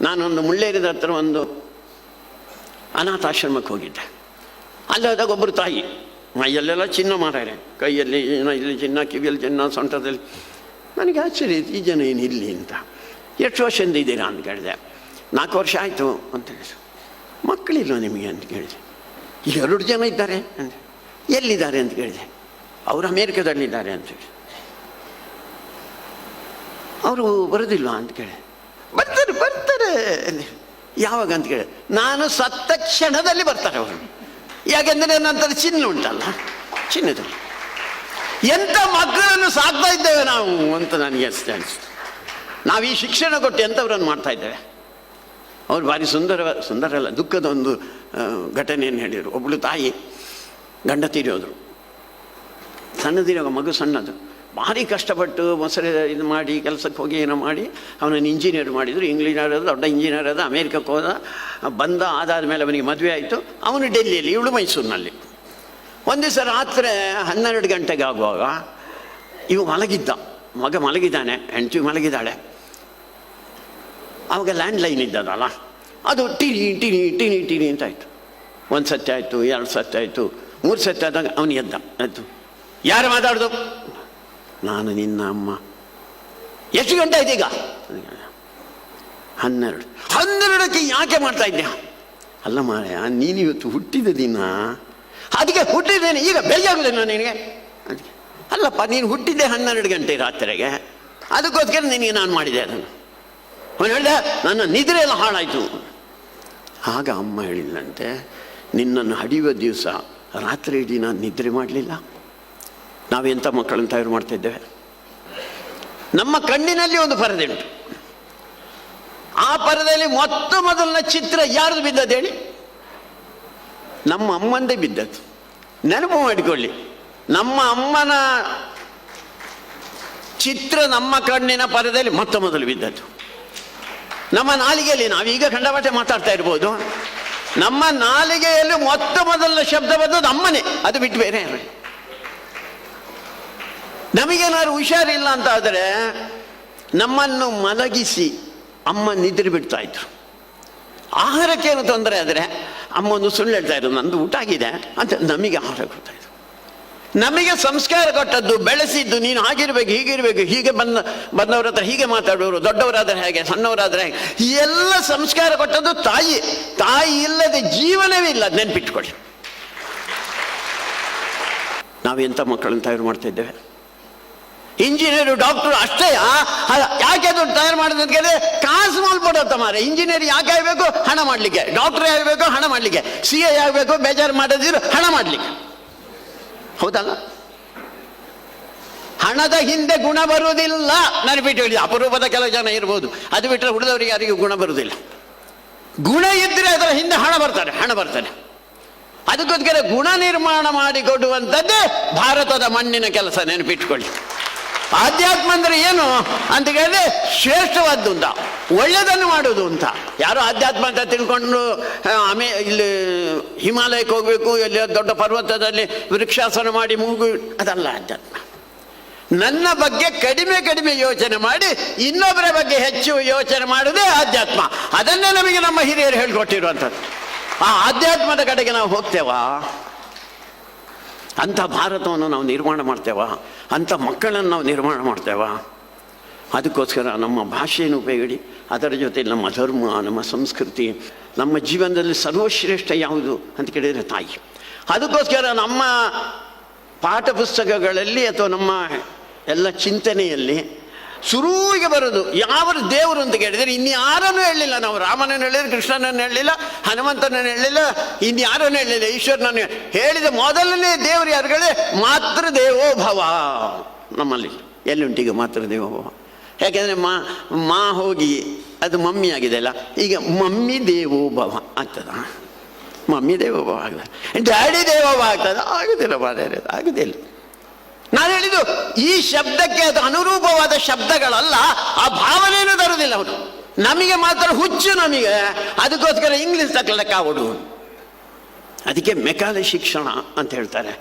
ನಾನೊಂದು ಮುಳ್ಳೇರಿದ ಹತ್ರ ಒಂದು ಅನಾಥಾಶ್ರಮಕ್ಕೆ ಹೋಗಿದ್ದೆ. ಅಲ್ಲಿ ಹೋದಾಗ ಒಬ್ಬರು ತಾಯಿ, ಮೈಯಲ್ಲೆಲ್ಲ ಚಿನ್ನ ಮಾರಾರೆ ಕೈಯಲ್ಲಿ ಇಲ್ಲಿ ಚಿನ್ನ, ಕಿವಿಯಲ್ಲಿ ಚಿನ್ನ, ಸೊಂಟದಲ್ಲಿ. ನನಗೆ ಆಶ್ಚರ್ಯ, ಈ ಜನ ಏನು ಇಲ್ಲಿ ಅಂತ. ಎಷ್ಟು ವರ್ಷದಿಂದ ಇದ್ದೀರಾ ಅಂತ ಕೇಳಿದೆ. ನಾಲ್ಕು ವರ್ಷ ಆಯಿತು ಅಂತ ಹೇಳಿದ್ರು. ಮಕ್ಕಳಿಲ್ಲ ನಿಮಗೆ ಅಂತ ಕೇಳಿದೆ. ಎರಡು ಜನ ಇದ್ದಾರೆ ಅಂತ. ಎಲ್ಲಿದ್ದಾರೆ ಅಂತ ಕೇಳಿದೆ. ಅವರು ಅಮೇರಿಕಾದಲ್ಲಿದ್ದಾರೆ ಅಂತ ಹೇಳಿ ಅವರು ಬರೋದಿಲ್ಲ ಅಂತ ಕೇಳಿ ಬರ್ತಾರೆ ಬರ್ತಾರೆ. ಯಾವಾಗ ಅಂತ ಕೇಳಿ ನಾನು ಸತ್ತ ಕ್ಷಣದಲ್ಲಿ ಬರ್ತಾರೆ ಅವರು. ಯಾಕೆಂದರೆ ನಂತರ ಚಿನ್ನ ಉಂಟಲ್ಲ. ಚಿನ್ನದ ಎಂಥ ಮಕ್ಕಳನ್ನು ಸಾಕ್ತಾ ಇದ್ದೇವೆ ನಾವು ಅಂತ ನನಗೆ ಅನಿಸ್ತು ಅನಿಸ್ತು. ನಾವು ಈ ಶಿಕ್ಷಣ ಕೊಟ್ಟು ಎಂಥವ್ರನ್ನು ಮಾಡ್ತಾ ಇದ್ದೇವೆ? ಅವ್ರು ಭಾರಿ ಸುಂದರ ಸುಂದರ ಅಲ್ಲ ದುಃಖದ ಒಂದು ಘಟನೆಯನ್ನು ಹೇಳಿದರು. ಒಬ್ಬಳು ತಾಯಿ ಗಂಡ ತೀರೋದ್ರು. ಸಣ್ಣದಿರೋ ಮಗು ಸಣ್ಣದು. ಭಾರಿ ಕಷ್ಟಪಟ್ಟು ಮೊಸರೆ ಇದು ಮಾಡಿ, ಕೆಲಸಕ್ಕೆ ಹೋಗಿ ಏನೋ ಮಾಡಿ, ಅವನನ್ನು ಇಂಜಿನಿಯರ್ ಮಾಡಿದರು. ಇಂಗ್ಲೀಷರ್ ಆದ ದೊಡ್ಡ ಇಂಜಿನಿಯರ್ ಆದ, ಅಮೇರಿಕಕ್ಕೆ ಹೋದ, ಬಂದ ಅದಾದ ಮೇಲೆ ಅವನಿಗೆ ಮದುವೆ ಆಯಿತು. ಅವನು ಡೆಲ್ಲಿಯಲ್ಲಿ, ಇವಳು ಮೈಸೂರಿನಲ್ಲಿ. ಒಂದು ದಿವಸ ರಾತ್ರಿ ಹನ್ನೆರಡು ಗಂಟೆಗೆ ಆಗುವಾಗ, ಇವು ಮಲಗಿದ್ದ. ಮಗ ಮಲಗಿದ್ದಾನೆ, ಹೆಂಡತಿ ಮಲಗಿದ್ದಾಳೆ. ಆವಾಗ ಲ್ಯಾಂಡ್ ಲೈನ್ ಇದ್ದದಲ್ಲ. ಅದು ಟಿನಿ ಟಿನಿ ಟಿನಿ ಟಿನಿ ಅಂತ ಆಯಿತು. ಒಂದು ಸತ್ಯ ಆಯಿತು, ಎರಡು ಸತ್ಯ ಆಯಿತು, ಮೂರು ಸತ್ಯ ಆದಾಗ ಅವನು ಎದ್ದ. ಆಯಿತು ಯಾರು ಮಾತಾಡ್ದು? ನಾನು ನಿನ್ನ ಅಮ್ಮ. ಎಷ್ಟು ಗಂಟೆ ಆಯ್ತು ಈಗ? ಹನ್ನೆರಡು. ಹನ್ನೆರಡಕ್ಕೆ ಯಾಕೆ ಮಾಡ್ತಾ ಇದ್ದೆ ಅಲ್ಲ ಮಾರಾಯ, ನೀನು ಇವತ್ತು ಹುಟ್ಟಿದ ದಿನ. ಅದಕ್ಕೆ ಹುಟ್ಟಿದ್ದೇನೆ, ಈಗ ಬೆಳಗಾಗುದೇನೋ ನಿನಗೆ. ಅದಕ್ಕೆ. ಅಲ್ಲಪ್ಪ, ನೀನು ಹುಟ್ಟಿದ್ದೆ ಹನ್ನೆರಡು ಗಂಟೆ ರಾತ್ರಿಗೆ. ಅದಕ್ಕೋಸ್ಕರ ನಿನಗೆ ನಾನು ಮಾಡಿದೆ ಅದನ್ನು. ಅವನು ಹೇಳಿದ, ನನ್ನ ನಿದ್ರೆ ಎಲ್ಲ ಹಾಳಾಯಿತು. ಆಗ ಅಮ್ಮ ಹೇಳಿಲ್ಲಂತೆ ನಿನ್ನನ್ನು ಹಡಿಯುವ ದಿವಸ ರಾತ್ರಿ ಇಡೀ ನಾನು ನಿದ್ರೆ ಮಾಡಲಿಲ್ಲ. ನಾವೆಂಥ ಮಕ್ಕಳನ್ನು ತಯಾರು ಮಾಡ್ತಾ ಇದ್ದೇವೆ? ನಮ್ಮ ಕಣ್ಣಿನಲ್ಲಿ ಒಂದು ಪರದೆ ಉಂಟು. ಆ ಪರದೆಯಲ್ಲಿ ಮೊತ್ತ ಮೊದಲನ ಚಿತ್ರ ಯಾರ್ದು ಬಿದ್ದದ್ದು ಹೇಳಿ? ನಮ್ಮ ಅಮ್ಮಂದೇ ಬಿದ್ದದ್ದು. ನೆನಪು ಮಾಡಿಕೊಳ್ಳಿ. ನಮ್ಮ ಅಮ್ಮನ ಚಿತ್ರ ನಮ್ಮ ಕಣ್ಣಿನ ಪರದೆಯಲ್ಲಿ ಮೊತ್ತ ಮೊದಲು ಬಿದ್ದದ್ದು. ನಮ್ಮ ನಾಲಿಗೆಯಲ್ಲಿ ನಾವೀಗ ಖಂಡಪಟ್ಟೆ ಮಾತಾಡ್ತಾ ಇರ್ಬೋದು. ನಮ್ಮ ನಾಲಿಗೆಯಲ್ಲಿ ಮೊತ್ತ ಮೊದಲ ಶಬ್ದ ಬಂದದ್ದು ಅಮ್ಮನೇ. ಅದು ಬಿಟ್ಟು ಬೇರೆ. ನಮಗೇನಾದ್ರು ಹುಷಾರಿಲ್ಲ ಅಂತ ಆದರೆ ನಮ್ಮನ್ನು ಮಲಗಿಸಿ ಅಮ್ಮ ನಿದ್ರೆ ಬಿಡ್ತಾ ಇದ್ರು. ಆಹಾರಕ್ಕೆ ಏನು ತೊಂದರೆ ಆದರೆ ಅಮ್ಮ ಒಂದು ಸುಳ್ಳು ಹೇಳ್ತಾ ಇದ್ರು, ನಂದು ಊಟ ಆಗಿದೆ ಅಂತ ನಮಗೆ ಆಹಾರ ಕೊಡ್ತಾ ಇದ್ರು. ನಮಗೆ ಸಂಸ್ಕಾರ ಕೊಟ್ಟದ್ದು, ಬೆಳೆಸಿದ್ದು, ನೀನು ಹಾಗಿರ್ಬೇಕು, ಹೀಗಿರ್ಬೇಕು, ಹೀಗೆ ಬಂದ, ಬಂದವರ ಹತ್ರ ಹೀಗೆ ಮಾತಾಡೋರು, ದೊಡ್ಡವರಾದರೆ ಹೇಗೆ, ಸಣ್ಣವರಾದರೆ ಹೇಗೆ ಎಲ್ಲ ಸಂಸ್ಕಾರ ಕೊಟ್ಟದ್ದು ತಾಯಿ. ತಾಯಿ ಇಲ್ಲದೆ ಜೀವನವೇ ಇಲ್ಲ, ನೆನ್ಪಿಟ್ಕೊಳ್ಳಿ. ನಾವೆಂಥ ಮಕ್ಕಳನ್ನು ತಯಾರು ಮಾಡ್ತಾ ಇದ್ದೇವೆ? ಇಂಜಿನಿಯರು, ಡಾಕ್ಟರ್ ಅಷ್ಟೇ ಯಾಕೆ ಅದು ತಯಾರು ಮಾಡಿದೆ ಅಂತ ಕೇಳಿದ್ರೆ, ಕಾಸು ಮಲ್ಪಡತ್ತ ಮಾರೆ. ಇಂಜಿನಿಯರ್ ಯಾಕೆ ಆಗಬೇಕು? ಹಣ ಮಾಡಲಿಕ್ಕೆ. ಡಾಕ್ಟರ್ ಆಗಬೇಕು, ಹಣ ಮಾಡಲಿಕ್ಕೆ. ಸಿ ಎ ಆಗಬೇಕು, ಬೇಜಾರು ಮಾಡದಿರು ಹಣ ಮಾಡಲಿಕ್ಕೆ. ಹೌದಲ್ಲ? ಹಣದ ಹಿಂದೆ ಗುಣ ಬರುವುದಿಲ್ಲ. ನೆನಪಿಟ್ಟು ಹೇಳಿ ಅಪರೂಪದ ಕೆಲವು ಜನ ಇರ್ಬೋದು. ಅದು ಬಿಟ್ಟರೆ ಉಳಿದವರಿಗೆ ಯಾರಿಗೂ ಗುಣ ಬರುವುದಿಲ್ಲ. ಗುಣ ಇದ್ದರೆ ಅದರ ಹಿಂದೆ ಹಣ ಬರ್ತಾರೆ ಹಣ ಬರ್ತಾರೆ ಅದಕ್ಕೋಸ್ಕರ ಗುಣ ನಿರ್ಮಾಣ ಮಾಡಿಕೊಡುವಂಥದ್ದೇ ಭಾರತದ ಮಣ್ಣಿನ ಕೆಲಸ ನೆನಪಿಟ್ಕೊಳ್ಳಿ. ಆಧ್ಯಾತ್ಮ ಅಂದರೆ ಏನು ಅಂತ ಕೇಳಿದ್ರೆ ಶ್ರೇಷ್ಠವಾದ್ದು ಅಂತ ಒಳ್ಳೆಯದನ್ನು ಮಾಡೋದು ಅಂತ. ಯಾರು ಆಧ್ಯಾತ್ಮ ಅಂತ ತಿಳ್ಕೊಂಡು ಅಮೆ ಆಮೇ, ಇಲ್ಲಿ ಹಿಮಾಲಯಕ್ಕೆ ಹೋಗಬೇಕು, ಎಲ್ಲಿ ದೊಡ್ಡ ಪರ್ವತದಲ್ಲಿ ವೃಕ್ಷಾಸನ ಮಾಡಿ ಮೂಗು, ಅದಲ್ಲ ಆಧ್ಯಾತ್ಮ. ನನ್ನ ಬಗ್ಗೆ ಕಡಿಮೆ ಕಡಿಮೆ ಯೋಚನೆ ಮಾಡಿ, ಇನ್ನೊಬ್ಬರ ಬಗ್ಗೆ ಹೆಚ್ಚು ಯೋಚನೆ ಮಾಡುವುದೇ ಆಧ್ಯಾತ್ಮ. ಅದನ್ನೇ ನಮಗೆ ನಮ್ಮ ಹಿರಿಯರು ಹೇಳಿಕೊಟ್ಟಿರುವಂಥದ್ದು. ಆ ಆಧ್ಯಾತ್ಮದ ಕಡೆಗೆ ನಾವು ಹೋಗ್ತೇವಾ? ಅಂಥ ಭಾರತವನ್ನು ನಾವು ನಿರ್ಮಾಣ ಮಾಡ್ತೇವ? ಅಂಥ ಮಕ್ಕಳನ್ನು ನಾವು ನಿರ್ಮಾಣ ಮಾಡ್ತೇವ? ಅದಕ್ಕೋಸ್ಕರ ನಮ್ಮ ಭಾಷೆಯನ್ನು ಉಪಯೋಗಿ ಅದರ ಜೊತೆ ನಮ್ಮ ಧರ್ಮ, ನಮ್ಮ ಸಂಸ್ಕೃತಿ, ನಮ್ಮ ಜೀವನದಲ್ಲಿ ಸರ್ವಶ್ರೇಷ್ಠ ಯಾವುದು ಅಂತ ಕೇಳಿದರೆ ತಾಯಿ. ಅದಕ್ಕೋಸ್ಕರ ನಮ್ಮ ಪಾಠ ಪುಸ್ತಕಗಳಲ್ಲಿ ಅಥವಾ ನಮ್ಮ ಎಲ್ಲ ಚಿಂತನೆಯಲ್ಲಿ ಶುರುವಿಗೆ ಬರೋದು. ಯಾವ ದೇವರು ಅಂತ ಕೇಳಿದರೆ ಇನ್ಯಾರನ್ನು ಹೇಳಲಿಲ್ಲ. ನಾವು ರಾಮನನ್ನು ಹೇಳಿಲ್ಲ ಕೃಷ್ಣನನ್ನು ಹೇಳಲಿಲ್ಲ ಹನುಮಂತನನ್ನು ಹೇಳಲಿಲ್ಲ ಇನ್ಯಾರನ್ನು ಹೇಳಲಿಲ್ಲ. ಈಶ್ವರನನ್ನು ಹೇಳಿದ ಮೊದಲನೇ ದೇವರು ಯಾರುಗಳೇ ಮಾತೃ ದೇವೋ ಭವ ನಮ್ಮಲ್ಲಿ ಎಲ್ಲಿ ಉಂಟೀಗ ಮಾತೃ ದೇವೋಭವ ಯಾಕೆಂದರೆ ಮಾ ಮಾ ಹೋಗಿ ಅದು ಮಮ್ಮಿ ಆಗಿದೆ ಅಲ್ಲ ಈಗ ಮಮ್ಮಿ ದೇವೋ ಭವ ಆಗ್ತದ? ಮಮ್ಮಿ ದೇವೋಭವ ಆಗ್ತದೆ. ಡ್ಯಾಡಿ ದೇವೋಭವ ಆಗ್ತದೆ? ಆಗುದಿಲ್ಲ ಮಾರ್ರೆ, ಆಗುದಿಲ್ಲ. ನಾನು ಹೇಳಿದ್ದು, ಈ ಶಬ್ದಕ್ಕೆ ಅದು ಅನುರೂಪವಾದ ಶಬ್ದಗಳಲ್ಲ, ಆ ಭಾವನೆಯನ್ನು ತರುವುದಿಲ್ಲ ಅವನು. ನಮಗೆ ಮಾತ್ರ ಹುಚ್ಚು ನಮಗೆ, ಅದಕ್ಕೋಸ್ಕರ ಇಂಗ್ಲಿಷ್ ತಗೊಳ್ಳಕ್ಕಾಗೋದು ಅದಕ್ಕೆ ಮೆಕಾಲೆ ಶಿಕ್ಷಣ ಅಂತ ಹೇಳ್ತಾರೆ.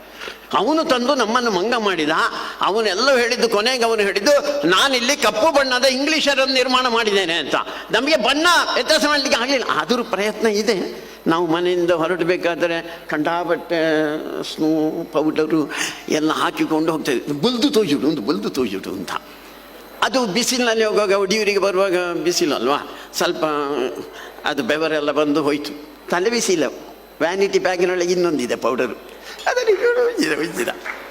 ಅವನು ತಂದು ನಮ್ಮನ್ನು ಮಂಗ ಮಾಡಿದ ಅವನೆಲ್ಲ ಹೇಳಿದ್ದು, ಕೊನೆಗೆ ಅವನು ಹೇಳಿದ್ದು, ನಾನಿಲ್ಲಿ ಕಪ್ಪು ಬಣ್ಣದ ಇಂಗ್ಲೀಷರನ್ನು ನಿರ್ಮಾಣ ಮಾಡಿದ್ದೇನೆ ಅಂತ. ನಮಗೆ ಬಣ್ಣ ವ್ಯತ್ಯಾಸ ಮಾಡಲಿಕ್ಕೆ ಆಗಲಿಲ್ಲ. ಆದರೂ ಪ್ರಯತ್ನ ಇದೆ. ನಾವು ಮನೆಯಿಂದ ಹೊರಡಬೇಕಾದ್ರೆ ಕಂಡಾಬಟ್ಟೆ, ಸ್ನೂ, ಪೌಡರು ಎಲ್ಲ ಹಾಕಿಕೊಂಡು ಹೋಗ್ತೇವೆ. ಬುಲ್ದು ತೋಜಿಡು ಒಂದು ಬುಲ್ದು ತೋಜಿಡು ಅಂತ. ಅದು ಬಿಸಿಲಿನಲ್ಲಿ ಹೋಗುವಾಗ ಉಡಿಯೂರಿಗೆ ಬರುವಾಗ ಬಿಸಿಲಲ್ವಾ ಸ್ವಲ್ಪ, ಅದು ಬೆವರೆಲ್ಲ ಬಂದು ಹೋಯ್ತು. ತಲೆ ಬಿಸಿಲ. ವ್ಯಾನಿಟಿ ಬ್ಯಾಗಿನೊಳಗೆ ಇನ್ನೊಂದಿದೆ ಪೌಡರು. ಅದನ್ನು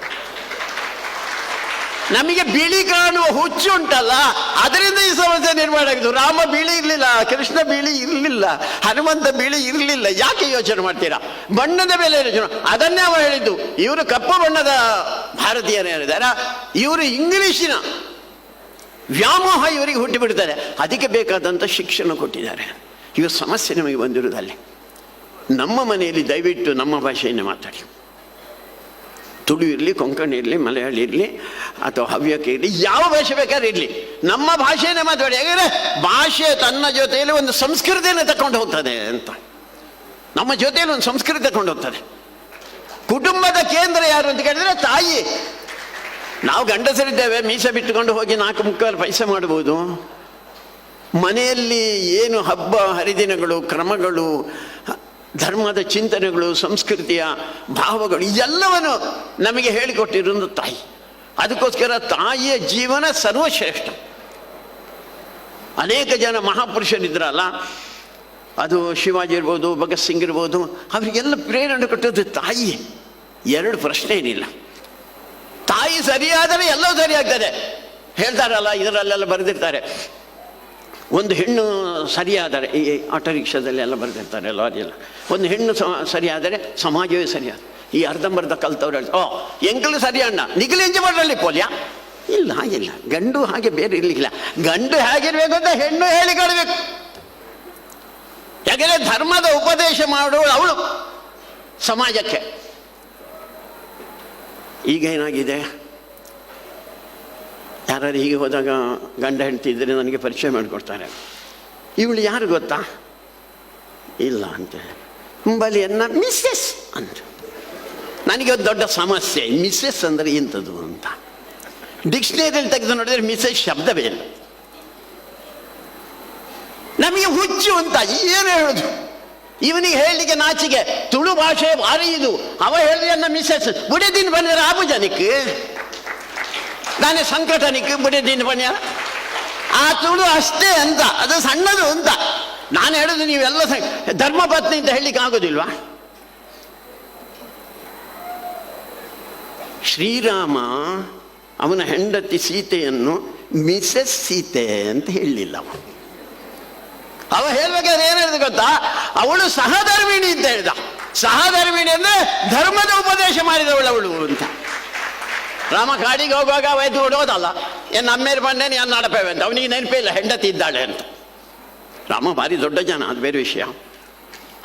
ನಮಗೆ ಬಿಳಿ ಕಾಣುವ ಹುಚ್ಚು ಉಂಟಲ್ಲ, ಅದರಿಂದ ಈ ಸಮಸ್ಯೆ ನಿರ್ಮಾಣ ಆಗಿದ್ದು, ರಾಮ ಬಿಳಿ ಇರಲಿಲ್ಲ, ಕೃಷ್ಣ ಬಿಳಿ ಇರಲಿಲ್ಲ, ಹನುಮಂತ ಬಿಳಿ ಇರಲಿಲ್ಲ, ಯಾಕೆ ಯೋಚನೆ ಮಾಡ್ತೀರಾ? ಬಣ್ಣದ ಮೇಲೆ ಯೋಚನೆ ಅದನ್ನೇ ಅವ ಹೇಳಿದ್ದು, ಇವರು ಕಪ್ಪು ಬಣ್ಣದ ಭಾರತೀಯರು ಹೇಳಿದಾರ ಇವರು ಇಂಗ್ಲಿಷಿನ ವ್ಯಾಮೋಹ ಇವರಿಗೆ ಹುಟ್ಟಿಬಿಡ್ತಾರೆ, ಅದಕ್ಕೆ ಬೇಕಾದಂಥ ಶಿಕ್ಷಣ ಕೊಟ್ಟಿದ್ದಾರೆ. ಇವ ಸಮಸ್ಯೆ ನಮಗೆ ಬಂದಿರುವುದಲ್ಲಿ ನಮ್ಮ ಮನೆಯಲ್ಲಿ ದಯವಿಟ್ಟು ನಮ್ಮ ಭಾಷೆಯನ್ನು ಮಾತಾಡಿ. ತುಳು ಇರಲಿ, ಕೊಂಕಣಿ ಇರಲಿ, ಮಲಯಾಳಿ ಇರಲಿ, ಅಥವಾ ಹವ್ಯಕ ಇರಲಿ, ಯಾವ ಭಾಷೆ ಬೇಕಾದ್ರೆ ಇರಲಿ. ನಮ್ಮ ಭಾಷೆಯನ್ನೇ ಮಾತಾಡಿ ಯಾಕಂದರೆ ಭಾಷೆ ತನ್ನ ಜೊತೆಯಲ್ಲಿ ಒಂದು ಸಂಸ್ಕೃತಿಯನ್ನು ತಕೊಂಡು ಹೋಗ್ತದೆ ಅಂತ. ನಮ್ಮ ಜೊತೆಯಲ್ಲಿ ಒಂದು ಸಂಸ್ಕೃತಿ ತಕೊಂಡು ಹೋಗ್ತದೆ. ಕುಟುಂಬದ ಕೇಂದ್ರ ಯಾರು ಅಂತ ಕೇಳಿದ್ರೆ ತಾಯಿ. ನಾವು ಗಂಡಸರಿದ್ದೇವೆ, ಮೀಸೆ ಬಿಟ್ಟುಕೊಂಡು ಹೋಗಿ ನಾಲ್ಕು ಮುಕ್ಕಾಲು ಪೈಸೆ ಮಾಡ್ಬೋದು. ಮನೆಯಲ್ಲಿ ಏನು ಹಬ್ಬ, ಹರಿದಿನಗಳು, ಕ್ರಮಗಳು ಧರ್ಮದ ಚಿಂತನೆಗಳು, ಸಂಸ್ಕೃತಿಯ ಭಾವಗಳು, ಎಲ್ಲವನ್ನು ನಮಗೆ ಹೇಳಿಕೊಟ್ಟಿರೋದು ತಾಯಿ. ಅದಕ್ಕೋಸ್ಕರ ತಾಯಿಯ ಜೀವನ ಸರ್ವಶ್ರೇಷ್ಠ. ಅನೇಕ ಜನ ಮಹಾಪುರುಷರಿದ್ರಲ್ಲ, ಅದು ಶಿವಾಜಿ ಇರ್ಬೋದು, ಭಗತ್ ಸಿಂಗ್ ಇರ್ಬೋದು, ಅವರಿಗೆಲ್ಲ ಪ್ರೇರಣೆ ಕೊಟ್ಟದ್ದು ತಾಯಿ. ಎರಡು ಪ್ರಶ್ನೆ ಏನಿಲ್ಲ. ತಾಯಿ ಸರಿಯಾದರೆ ಎಲ್ಲವೂ ಸರಿಯಾಗ್ತದೆ. ಹೇಳ್ತಾರಲ್ಲ, ಇದರಲ್ಲೆಲ್ಲ ಬರೆದಿರ್ತಾರೆ. ಒಂದು ಹೆಣ್ಣು ಸರಿಯಾದರೆ, ಈ ಆಟೋ ರಿಕ್ಷಾದಲ್ಲಿ ಎಲ್ಲ ಬರೆದಿರ್ತಾರೆ ಲಾರಿಯೆಲ್ಲ ಒಂದು ಹೆಣ್ಣು ಸರಿಯಾದರೆ ಸಮಾಜವೇ ಸರಿಯಾದ. ಈ ಅರ್ಧಂಬರ್ಧ ಕಲ್ತವ್ರು ಹೇಳ್ತಾರೆ, ಓ ಅಣ್ಣ ನಿಖಿಲ್ ಎಂಜ ಮಾಡಲಿ ಪೋಲ್ಯ? ಇಲ್ಲ, ಹಾಗಿಲ್ಲ. ಗಂಡು ಹಾಗೆ ಬೇರೆ ಇರಲಿಕ್ಕಿಲ್ಲ. ಗಂಡು ಹೇಗಿರ್ಬೇಕು ಅಂತ ಹೆಣ್ಣು ಹೇಳಿ ಕೊಡಬೇಕು ಯಾಕೆಂದ್ರೆ ಧರ್ಮದ ಉಪದೇಶ ಮಾಡುವಳು ಅವಳು, ಸಮಾಜಕ್ಕೆ. ಈಗ ಏನಾಗಿದೆ? ಯಾರು ಹೀಗೆ ಹೋದಾಗ ಗಂಡ ಹೆಂಡತಿ ಇದ್ದರೆ ನನಗೆ ಪರಿಚಯ ಮಾಡಿಕೊಡ್ತಾರೆ. ಇವಳು ಯಾರು ಗೊತ್ತಾ? ಇಲ್ಲ ಅಂತ ಬಲಿಯನ್ನು ಮಿಸ್ಸೆಸ್ ಅಂತ ನನಗೆ ಒಂದು ದೊಡ್ಡ ಸಮಸ್ಯೆ, ಮಿಸ್ಸೆಸ್ ಅಂದರೆ ಇಂಥದ್ದು ಅಂತ. ಡಿಕ್ಷನರಿಯಲ್ಲಿ ತೆಗೆದು ನೋಡಿದ್ರೆ ಮಿಸ್ಸೆಸ್ ಶಬ್ದವೇ ಇಲ್ಲ. ನಮಗೆ ಹುಚ್ಚು ಅಂತ ಏನು ಹೇಳೋದು? ಇವನಿಗೆ ಹೇಳಲಿಕ್ಕೆ ನಾಚಿಗೆ ತುಳು ಭಾಷೆ ಭಾರಿ ಇದು. ಅವ ಹೇಳಿ ಅನ್ನ ಮಿಸ್ಸೆಸ್ ಬುಡೆದಿನ ಬಂದರೆ ಆಬು ಜನಕ್ಕೆ. ನಾನೇ ಸಂಕಟನಿಕ್ಕೆ ಬಿಟ್ಟಿದ್ದೀನಿ ಪಣ್ಯ. ಆ ತುಳು ಅಷ್ಟೇ ಅಂತ, ಅದು ಸಣ್ಣದು ಅಂತ. ನಾನು ಹೇಳುದು ನೀವೆಲ್ಲ ಧರ್ಮಪತ್ನಿ ಅಂತ ಹೇಳಲಿಕ್ಕೆ ಆಗೋದಿಲ್ವಾ? ಶ್ರೀರಾಮ ಅವನ ಹೆಂಡತಿ ಸೀತೆಯನ್ನು ಮಿಸಸ್ ಸೀತೆ ಅಂತ ಹೇಳಲಿಲ್ಲ ಅವನು. ಅವ ಹೇಳ್ಬೇಕಾದ್ರೆ ಏನು ಹೇಳಿದ ಗೊತ್ತಾ? ಅವಳು ಸಹಧರ್ಮಿಣಿ ಅಂತ ಹೇಳಿದ. ಸಹಧರ್ಮಿಣಿ ಅಂದ್ರೆ ಧರ್ಮದ ಉಪದೇಶ ಮಾಡಿದವಳು ಅವಳು ಅಂತ. ರಾಮ ಕಾಡಿಗೆ ಹೋಗುವಾಗ ವೈದ್ಯ ಹುಡುಗೋದಲ್ಲ. ಏನು ನಮ್ಮೇರು ಬಂದೆ ಏನು ನಡಪೇವೆ ಅಂತ. ಅವನಿಗೆ ನೆನಪಿಲ್ಲ, ಹೆಂಡತಿ ಇದ್ದಾಳೆ ಅಂತ. ರಾಮ ಭಾರಿ ದೊಡ್ಡ ಜನ, ಅದು ಬೇರೆ ವಿಷಯ.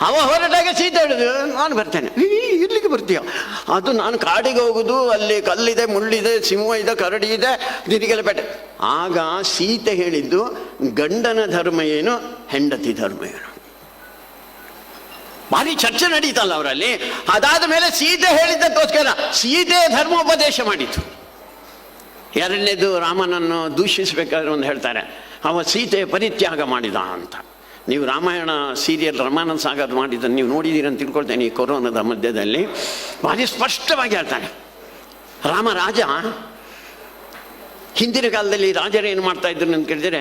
ಅವ ಹೊರಟಾಗ ಸೀತೆ ಹೇಳುದು ನಾನು ಬರ್ತೇನೆ. ಇಲ್ಲಿಗೆ ಬರ್ತೀಯ? ಅದು ನಾನು ಕಾಡಿಗೆ ಹೋಗುದು, ಅಲ್ಲಿ ಕಲ್ಲಿದೆ, ಮುಳ್ಳಿದೆ, ಸಿಂಹ ಇದೆ, ಕರಡಿ ಇದೆ ದಿರಿಗೆಲ್ಲ ಬೇಟೆ ಆಗ ಸೀತೆ ಹೇಳಿದ್ದು, ಗಂಡನ ಧರ್ಮ ಏನು, ಹೆಂಡತಿ ಧರ್ಮ ಏನು? ಭಾರಿ ಚರ್ಚೆ ನಡೀತಲ್ಲ ಅವರಲ್ಲಿ. ಅದಾದ ಮೇಲೆ ಸೀತೆ ಹೇಳಿದ್ದಕ್ಕೋಸ್ಕರ ಸೀತೆ ಧರ್ಮೋಪದೇಶ ಮಾಡಿತು ಎರಡನೇದು ರಾಮನನ್ನು ದೂಷಿಸಬೇಕಾದ್ರೆ ಒಂದು ಹೇಳ್ತಾರೆ, ಅವ ಸೀತೆ ಪರಿತ್ಯಾಗ ಮಾಡಿದ ಅಂತ. ನೀವು ರಾಮಾಯಣ ಸೀರಿಯಲ್ ರಮಾನಂದ ಸಾಗರ್ ಮಾಡಿದ್ದನ್ನು ನೀವು ನೋಡಿದ್ದೀರಿ ಅಂತ ತಿಳ್ಕೊಳ್ತೇನೆ ಈ ಕೊರೋನಾದ ಮಧ್ಯದಲ್ಲಿ. ಭಾರಿ ಸ್ಪಷ್ಟವಾಗಿ ಹೇಳ್ತಾನೆ, ರಾಮ ರಾಜ, ಹಿಂದಿನ ಕಾಲದಲ್ಲಿ ರಾಜರು ಏನು ಮಾಡ್ತಾ ಇದ್ರು ಅಂತ ಕೇಳಿದರೆ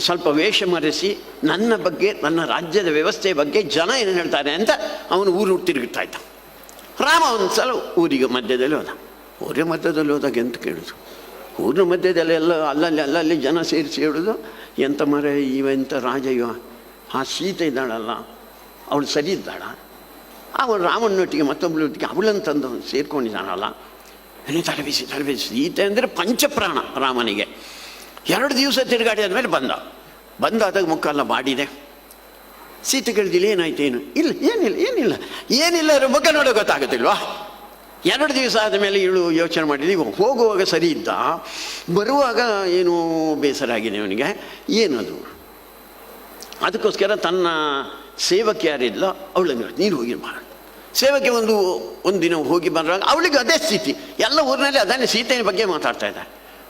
ಸ್ವಲ್ಪ ವೇಷ ಮರೆಸಿ ನನ್ನ ಬಗ್ಗೆ, ನನ್ನ ರಾಜ್ಯದ ವ್ಯವಸ್ಥೆಯ ಬಗ್ಗೆ ಜನ ಏನು ಹೇಳ್ತಾರೆ ಅಂತ ಅವನು ಊರು ತಿರುಗುತ್ತಾ ಇದ್ದ. ರಾಮ ಒಂದು ಸಲ ಊರಿಗೆ ಮಧ್ಯದಲ್ಲಿ ಹೋದ. ಊರ ಮಧ್ಯದಲ್ಲಿ ಹೋದಾಗ ಎಂತ ಕೇಳಿದ್ರು ಊರಿನ ಮಧ್ಯದಲ್ಲಿ ಎಲ್ಲ ಅಲ್ಲಲ್ಲಿ ಅಲ್ಲಲ್ಲಿ ಜನ ಸೇರಿಸಿ ಹೇಳುದು ಎಂತ ಮರ, ಇವ ಎಂಥ ರಾಜ, ಇವ? ಆ ಸೀತೆ ಇದ್ದಾಳಲ್ಲ, ಅವಳು ಸರಿ ಇದ್ದಾಳ? ಅವಳು ರಾಮನೊಟ್ಟಿಗೆ ಮತ್ತೊಬ್ಬಳೊಟ್ಟಿಗೆ ಅವಳನ್ನು ತಂದು ಸೇರ್ಕೊಂಡಿದ್ದಾಳಲ್ಲ. ಏನೇ ತಲೆಬಿಸಿ ತಲೆಬಿಸಿ. ಸೀತೆ ಅಂದರೆ ಪಂಚಪ್ರಾಣ ರಾಮನಿಗೆ. ಎರಡು ದಿವಸ ತಿರುಗಾಡಿ ಆದಮೇಲೆ ಬಂದ. ಬಂದಾದಾಗ ಮುಖಲ್ಲ ಮಾಡಿದೆ. ಸೀತೆ ಕೇಳಿದಿಲ್ಲ ಏನಾಯ್ತು ಏನು? ಇಲ್ಲ ಏನಿಲ್ಲ ಏನಿಲ್ಲ. ಏನಿಲ್ಲ ಮುಖ ನೋಡೋ ಗೊತ್ತಾಗುತ್ತಿಲ್ವಾ ಎರಡು ದಿವಸ ಆದಮೇಲೆ ಇವಳು ಯೋಚನೆ ಮಾಡಿದ್ವಿ ಹೋಗುವಾಗ ಸರಿ ಇದ್ದ? ಬರುವಾಗ ಏನು ಬೇಸರ ಆಗಿದೆ ಅವನಿಗೆ? ಏನದು? ಅದಕ್ಕೋಸ್ಕರ ತನ್ನ ಸೇವಕ್ಕೆ ಯಾರಿದ್ಲ ಅವಳನ್ನು ನೀನು ಹೋಗಿ ಮಾಡ. ಸೇವಕ್ಕೆ ಒಂದು ಒಂದು ದಿನ ಹೋಗಿ ಬಂದಾಗ ಅವಳಿಗೆ ಅದೇ ಸ್ಥಿತಿ. ಎಲ್ಲ ಊರಿನಲ್ಲಿ ಅದನ್ನೇ ಸೀತೆಯ ಬಗ್ಗೆ ಮಾತಾಡ್ತಾ ಇದ್ದ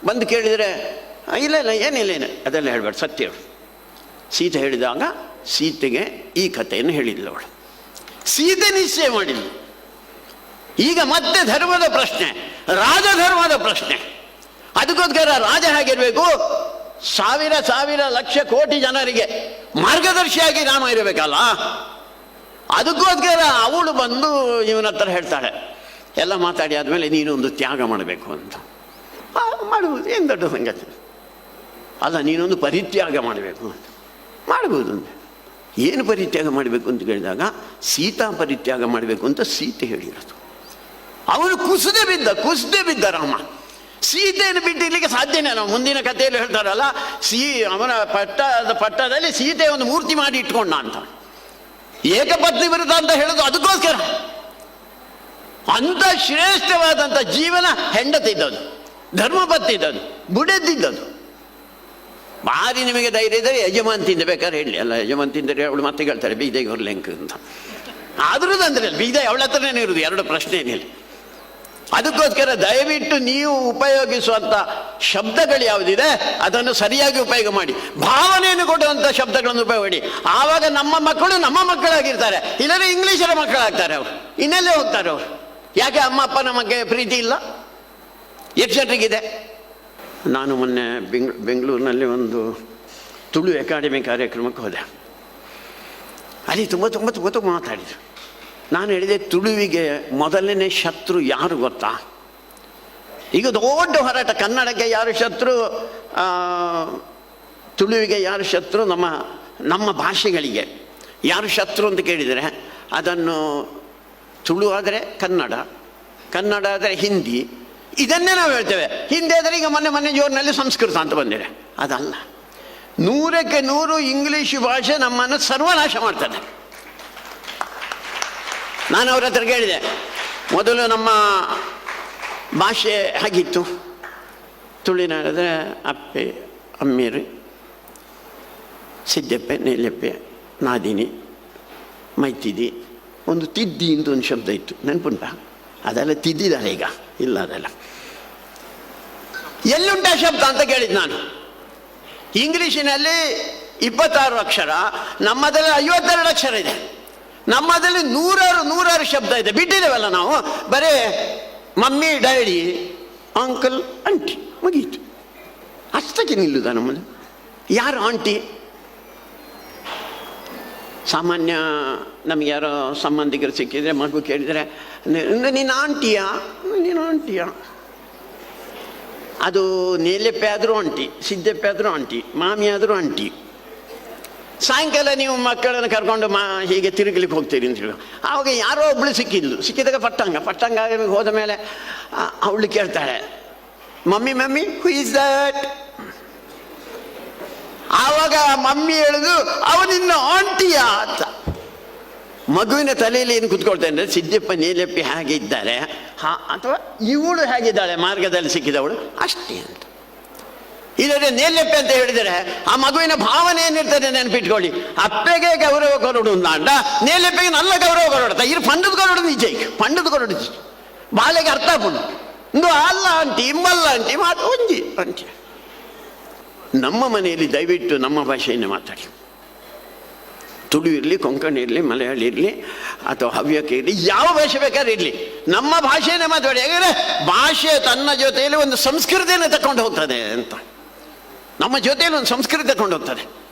ಬಂದು ಕೇಳಿದರೆ "ಆ, ಇಲ್ಲ ಇಲ್ಲ, ಏನಿಲ್ಲ ಏನು ಅದೆಲ್ಲ ಹೇಳ್ಬೇಡ, ಸತ್ಯ ಹೇಳು. ಸೀತೆ ಹೇಳಿದಾಗ ಸೀತೆಗೆ ಈ ಕಥೆಯನ್ನು ಹೇಳಿದ್ಲು ಅವಳು. ಸೀತೆ ನಿಶ್ಚಯ ಮಾಡಿದ್ಲು. ಈಗ ಮತ್ತೆ ಧರ್ಮದ ಪ್ರಶ್ನೆ, ರಾಜಧರ್ಮದ ಪ್ರಶ್ನೆ. ಅದಕ್ಕೋಸ್ಕರ ರಾಜ ಹೇಗಿರಬೇಕು? ಸಾವಿರ ಸಾವಿರ ಲಕ್ಷ ಕೋಟಿ ಜನರಿಗೆ ಮಾರ್ಗದರ್ಶಿಯಾಗಿ ನಾನು ಇರಬೇಕಲ್ಲ? ಅದಕ್ಕೋಸ್ಕರ ಅವಳು ಬಂದು ಇವನ ಹತ್ರ ಹೇಳ್ತಾಳೆ, ಎಲ್ಲ ಮಾತಾಡಿ ಆದಮೇಲೆ ನೀನು ಒಂದು ತ್ಯಾಗ ಮಾಡಬೇಕು ಅಂತ. ಮಾಡುವುದು, ಏನು ದೊಡ್ಡ ಸಂಗತಿ. ಅಲ್ಲ, ನೀನೊಂದು ಪರಿತ್ಯಾಗ ಮಾಡಬೇಕು ಅಂತ. ಮಾಡ್ಬೋದು ಏನು ಪರಿತ್ಯಾಗ ಮಾಡಬೇಕು ಅಂತ ಕೇಳಿದಾಗ, ಸೀತಾ ಪರಿತ್ಯಾಗ ಮಾಡಬೇಕು ಅಂತ ಸೀತೆ ಹೇಳಿರೋದು. ಅವನು ಕುಸಿದೇ ಬಿದ್ದ ಕುಸಿದೇ ಬಿದ್ದ ರಾಮ. ಸೀತೆಯನ್ನು ಬಿಟ್ಟಿರ್ಲಿಕ್ಕೆ ಸಾಧ್ಯನೇ ನಾವು ಮುಂದಿನ ಕಥೆಯಲ್ಲಿ ಹೇಳ್ತಾರಲ್ಲ, ಸೀ, ಅವನ ಪಟ್ಟದ, ಪಟ್ಟದಲ್ಲಿ ಸೀತೆ ಒಂದು ಮೂರ್ತಿ ಮಾಡಿ ಇಟ್ಕೊಂಡ ಅಂತ. ಏಕಪತ್ನಿ ವಿರುದ್ಧ ಅಂತ ಹೇಳೋದು ಅದಕ್ಕೋಸ್ಕರ. ಅಂತ ಶ್ರೇಷ್ಠವಾದಂಥ ಜೀವನ ಹೆಂಡತಿ ಇದ್ದದು ಧರ್ಮಪತ್ನಿ ಇದ್ದದು ಬುಡೆದ್ದಿದ್ದದು ಭಾರಿ ನಿಮಗೆ ಧೈರ್ಯ ಇದ್ದರೆ ಯಜಮಾನ್ತಿಂದ ಬೇಕಾದ್ರೆ ಹೇಳಿ. ಅಲ್ಲ ಯಜಮಾನ್ತಿಂದರೆ ಅವಳು ಮತ್ತೆ ಹೇಳ್ತಾರೆ, ಬೀದೆಗೆ ಹೊರ್ಲೆಂಕ್ ಅಂತ. ಆದ್ರೂ ತಂದ್ರೆ ಬೀದ ಅವಳ ಹತ್ರನೇ ಇರುವುದು. ಎರಡು ಪ್ರಶ್ನೆ ಏನಿಲ್ಲ ಅದಕ್ಕೋಸ್ಕರ ದಯವಿಟ್ಟು ನೀವು ಉಪಯೋಗಿಸುವಂಥ ಶಬ್ದಗಳು ಯಾವುದಿದೆ, ಅದನ್ನು ಸರಿಯಾಗಿ ಉಪಯೋಗ ಮಾಡಿ. ಭಾವನೆಯನ್ನು ಕೊಡುವಂಥ ಶಬ್ದಗಳನ್ನು ಉಪಯೋಗ ಮಾಡಿ. ಆವಾಗ ನಮ್ಮ ಮಕ್ಕಳು ನಮ್ಮ ಮಕ್ಕಳಾಗಿರ್ತಾರೆ. ಇಲ್ಲದ್ರೆ ಇಂಗ್ಲೀಷರ ಮಕ್ಕಳಾಗ್ತಾರೆ ಅವರು. ಇನ್ನೆಲ್ಲೇ ಹೋಗ್ತಾರೆ ಅವರು. ಯಾಕೆ ಅಮ್ಮ ಅಪ್ಪ ನಮಗೆ ಪ್ರೀತಿ ಇಲ್ಲ? ಎಷ್ಟು ಜನರಿಗಿದೆ ನಾನು ಮೊನ್ನೆ ಬೆಂಗ್, ಬೆಂಗಳೂರಿನಲ್ಲಿ ಒಂದು ತುಳು ಅಕಾಡೆಮಿ ಕಾರ್ಯಕ್ರಮಕ್ಕೆ ಹೋದೆ. ಅಲ್ಲಿ ತುಂಬ ತುಂಬ ತುಂಬ ತುಂಬ ಮಾತಾಡಿದರು. ನಾನು ಹೇಳಿದೆ, ತುಳುವಿಗೆ ಮೊದಲನೇ ಶತ್ರು ಯಾರು ಗೊತ್ತಾ? ಈಗ ದೊಡ್ಡ ಹೋರಾಟ, ಕನ್ನಡಕ್ಕೆ ಯಾರು ಶತ್ರು ತುಳುವಿಗೆ ಯಾರು ಶತ್ರು, ನಮ್ಮ ನಮ್ಮ ಭಾಷೆಗಳಿಗೆ ಯಾರು ಶತ್ರು ಅಂತ ಕೇಳಿದರೆ, ಅದನ್ನು ತುಳು ಆದರೆ ಕನ್ನಡ ಕನ್ನಡ ಆದರೆ ಹಿಂದಿ ಇದನ್ನೇ ನಾವು ಹೇಳ್ತೇವೆ. ಹಿಂದೆ ಆದರೆ ಈಗ ಮೊನ್ನೆ ಮೊನ್ನೆ ಜೋರಿನಲ್ಲಿ ಸಂಸ್ಕೃತ ಅಂತ ಬಂದಿದೆ. ಅದಲ್ಲ. ನೂರಕ್ಕೆ ನೂರು ಇಂಗ್ಲೀಷ್ ಭಾಷೆ ನಮ್ಮನ್ನು ಸರ್ವನಾಶ ಮಾಡ್ತದೆ. ನಾನು ಅವ್ರ ಹತ್ರ ಕೇಳಿದೆ. ಮೊದಲು ನಮ್ಮ ಭಾಷೆ ಹಾಗಿತ್ತು? ತುಳಿನಾಡಿದ್ರೆ ಅಪ್ಪೆ, ಅಮ್ಮೀರಿ, ಸಿದ್ದೆಪ್ಪೆ ನೇಲೆಪ್ಪೆ ನಾದಿನಿ, ಮೈತಿದಿ. ಒಂದು ತಿದ್ದಿ ಅಂತ ಒಂದು ಶಬ್ದ ಇತ್ತು. ನೆನ್ಪುಂಟ? ಅದೆಲ್ಲ ತಿದ್ದಿದ್ದಾರೆ ಈಗ. ಇಲ್ಲ ಅದೆಲ್ಲ. ಎಲ್ಲುಂಟ ಶಬ್ದ ಅಂತ ಕೇಳಿದ್ದು ನಾನು. ಇಂಗ್ಲೀಷಿನಲ್ಲಿ ಇಪ್ಪತ್ತಾರು ಅಕ್ಷರ ನಮ್ಮದಲ್ಲಿ ಐವತ್ತೆರಡು ಅಕ್ಷರ ಇದೆ. ನಮ್ಮದಲ್ಲಿ ನೂರಾರು ನೂರಾರು ಶಬ್ದ ಇದೆ. ಬಿಟ್ಟಿದ್ದೇವಲ್ಲ ನಾವು? ಬರೇ ಮಮ್ಮಿ, ಡ್ಯಾಡಿ, ಅಂಕಲ್ ಅಂಟಿ ಮುಗೀತು. ಅಷ್ಟಕ್ಕೆ ನಿಲ್ಲುದ ನಮ್ಮಲ್ಲಿ. ಯಾರು ಆಂಟಿ? ಸಾಮಾನ್ಯ ನಮಗೆ ಯಾರೋ ಸಂಬಂಧಿಕರು ಸಿಕ್ಕಿದ್ರೆ, ಮಗು ಕೇಳಿದರೆ ನೀನು ಆಂಟಿಯಾ? ನೀನು ಆಂಟಿಯ. ಅದು ನೇಲೆಪ್ಪೆ ಆದರೂ ಆಂಟಿ, ಸಿದ್ದೆಪ್ಪೆ ಆದರೂ ಆಂಟಿ, ಮಾಮಿ ಆದರೂ ಆಂಟಿ. ಸಾಯಂಕಾಲ ನೀವು ಮಕ್ಕಳನ್ನು ಕರ್ಕೊಂಡು ಮಾ, ಹೀಗೆ ತಿರುಗಲಿಕ್ಕೆ ಹೋಗ್ತೀರಿ ಅಂತ ಹೇಳಿ. ಆವಾಗ ಯಾರೋ ಒಬ್ಳು ಸಿಕ್ಕಿದ್ಲು. ಸಿಕ್ಕಿದಾಗ ಪಟ್ಟಂಗ ಪಟ್ಟಂಗ ಹೋದ ಮೇಲೆ ಅವಳು ಕೇಳ್ತಾಳೆ, mummy mummy who is that ಆವಾಗ ಮಮ್ಮಿ ಹೇಳುದು ಅವನಿನ್ನ ಆಂಟಿಯ ಅಂತ. ಮಗುವಿನ ತಲೆಯಲ್ಲಿ ಏನು ಕುತ್ಕೊಳ್ತಾ ಅಂದರೆ ಸಿದ್ದಪ್ಪ, ನೀಲಪ್ಪಿ ಹಾಗೆ ಹಾ, ಅಥವಾ ಇವಳು ಹೇಗಿದ್ದಾಳೆ ಮಾರ್ಗದಲ್ಲಿ ಸಿಕ್ಕಿದವಳು? ಅಷ್ಟೇ ಅಂತ. ಇಲ್ಲದೆ ನೇಲೆಪ್ಪೆ ಅಂತ ಹೇಳಿದರೆ, ಆ ಮಗುವಿನ ಭಾವನೆ ಏನಿರ್ತದೆ ನೆನಪಿಟ್ಕೊಳ್ಳಿ. ಅಪ್ಪೆಗೆ ಗೌರವ ಕೊರಡು ಅಂದ ನೇಲೆಪ್ಪೆಗೆ ನಲ್ಲ ಗೌರವ ಕೊರಡುತ್ತ ಇರು ಪಂಡದ ಕೊರಡು ನಿಜ ಪಂಡದ ಕೊರಡು ಬಾಲೆಗೆ ಅರ್ಥ ಪುಂಡು ಇಂದು ಅಲ್ಲ ಅಂಟಿ ಇಮ್ಮಲ್ಲ ಅಂಟಿ ಮಾತು ಒಂಜಿ ಅಂಟಿ ನಮ್ಮ ಮನೆಯಲ್ಲಿ ದಯವಿಟ್ಟು ನಮ್ಮ ಭಾಷೆಯನ್ನು ಮಾತಾಡಿ. ತುಳು ಇರಲಿ, ಕೊಂಕಣಿ ಇರಲಿ, ಮಲಯಾಳಿ ಇರಲಿ, ಅಥವಾ ಹವ್ಯಕ ಇರಲಿ, ಯಾವ ಭಾಷೆ ಬೇಕಾದ್ರೆ ಇರಲಿ. ನಮ್ಮ ಭಾಷೆಯನ್ನೇ ಮಾತಾಡಿ. ಯಾಕಂದರೆ ಭಾಷೆ ತನ್ನ ಜೊತೆಯಲ್ಲಿ ಒಂದು ಸಂಸ್ಕೃತಿಯನ್ನು ತಕೊಂಡು ಹೋಗ್ತದೆ ಅಂತ. ನಮ್ಮ ಜೊತೆಯಲ್ಲಿ ಒಂದು ಸಂಸ್ಕೃತಿ ತಕೊಂಡು ಹೋಗ್ತದೆ.